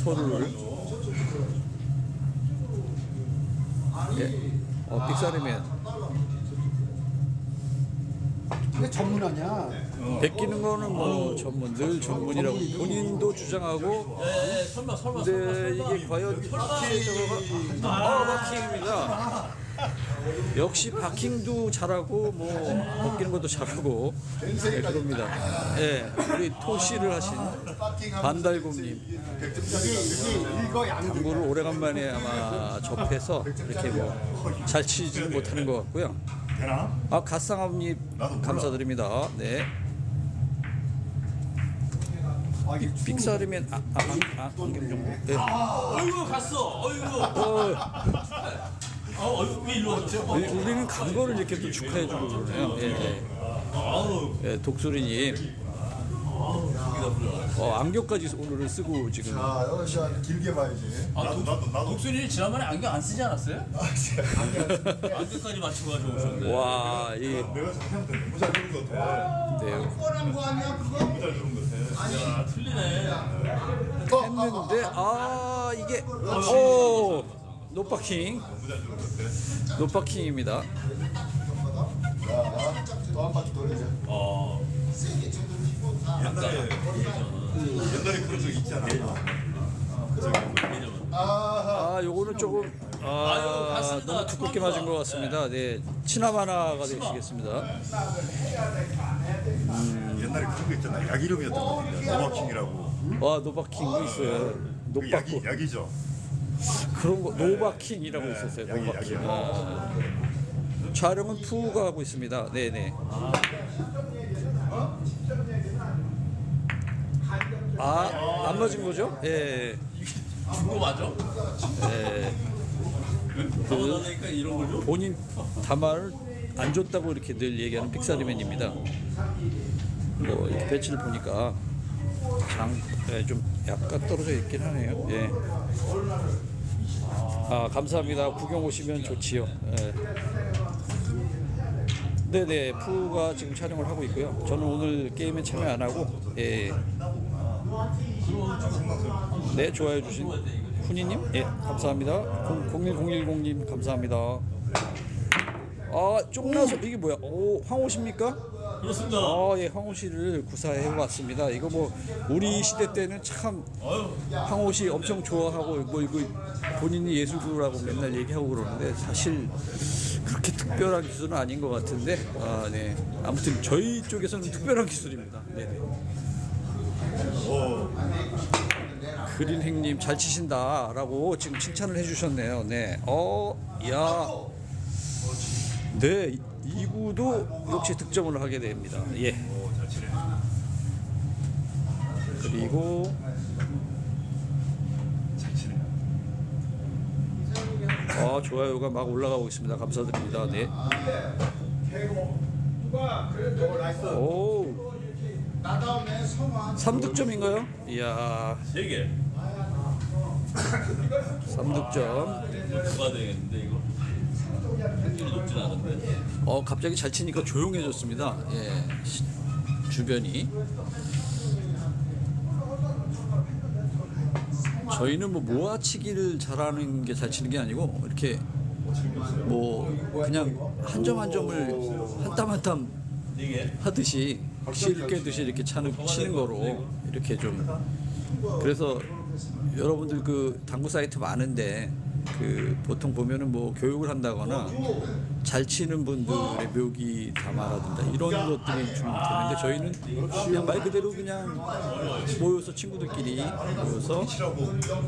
소를 예. 어, 빅사리면 왜 전문 아니야? 베끼는 거는 뭐 전문 늘 전문이라고 본인도 주장하고. 예, 예, 설마 설마 근데 이게 과연 저거가 아 바킹입니다. 역시 바킹도 잘하고 뭐 벗기는 것도 잘하고 네, 그럽니다. 예, 우리 토시를 하신 반달곰님 이거 양들 당구를 오래간만에 아마 접해서 이렇게 뭐 잘 치지는 못하는 것 같고요. 아 갓상업님 감사드립니다. 네, 아, 이게 빅사르면 아, 아, 아, 아, 안경 좀. 네. 어이구 갔어. 어이구. 어, 어, 어이구 왜 일로 왔어? 우리- 우리는 간 거를 이렇게 또 축하해주고 그러네요. 예, 예. 아우, 예, 독수리님. 어, 안경까지 오늘은 쓰고 지금. 아, 여러 시간 길게 봐야지. 아, 나도 나도 나도 독수리 지난번에 안경 안 쓰지 않았어요? 안경까지 맞추고 가지고 오셨는데. 와, 이 내가 자기한테 너무 잘 주는 것 같아. 네, 너무 잘 주는 것 같아. 야, 틀리네. 했는데 아 이게 오 노파킹. 노파킹입니다. 또한 바퀴 돌리자. 어. 옛날에 옛날에 그런 적 있잖아. 아하. 아 요거는 조금 아 맞습니다. 너무 두껍게 맞은 것 같습니다. 네 치나바나가 되시겠습니다. 옛날에 그런 거 있잖아. 약 이름이었던 것 같은데. 노마킹이라고. 와 노바킹도 있어요. 그 약이 노바코 약이죠. 그런 거 노바킹이라고 있었어요. 약이, 노바킹. 아. 촬영은 푸가 하고 있습니다. 네네. 아, 안 맞은 거죠? 예. 준거 맞아? 예. 그러니까 이런 걸 줘? 본인 담화를 안 줬다고 이렇게 늘 얘기하는 픽사리맨입니다. 뭐 이렇게 배치를 보니까 장, 예, 좀 약간 떨어져 있긴 하네요. 예. 아 감사합니다. 구경 오시면 좋지요. 예. 네네 푸가 지금 촬영을 하고 있고요. 저는 오늘 게임에 참여 안 하고 예. 네 좋아해 주신 훈이님 예 감사합니다. 01010님 감사합니다. 아 쪽나서 이게 뭐야? 오 황호십니까? 그렇습니다. 아, 예, 황호 씨를 구사해 봤습니다. 이거 뭐 우리 시대 때는 참 황호 씨 엄청 좋아하고 뭐 이거 본인이 예술구라고 맨날 얘기하고 그러는데 사실 그렇게 특별한 기술은 아닌 것 같은데 아, 네. 아무튼 저희 쪽에서는 특별한 기술입니다. 네. 그린 행님 잘 치신다라고 지금 칭찬을 해주셨네요. 네. 어, 야. 네, 이 구도 역시 득점을 하게 됩니다. 예. 그리고. 아 좋아요가 막 올라가고 있습니다. 감사드립니다. 네. 오, 나 다음에 성화. 3득점인가요? 이야, 세 개. 3득점. 어, 갑자기 잘 치니까 조용해졌습니다. 예, 시- 주변이. 저희는 뭐 모아치기를 잘하는 게 잘 치는 게 아니고 이렇게 뭐 그냥 한 점 한 점을 한 땀 한 땀. 하듯이 실 깨듯이 이렇게 차는 치는 거로 이렇게 좀 그래서 여러분들 그 당구 사이트 많은데 그 보통 보면은 뭐 교육을 한다거나 잘 치는 분들의 묘기 담화라든가 이런 것들이 좀 되는데 저희는 그냥 말 그대로 그냥 모여서 친구들끼리 모여서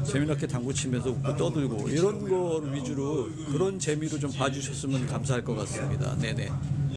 재미나게 당구 치면서 웃고 떠들고 이런 거 위주로 그런 재미로 좀 봐주셨으면 감사할 것 같습니다. 네네.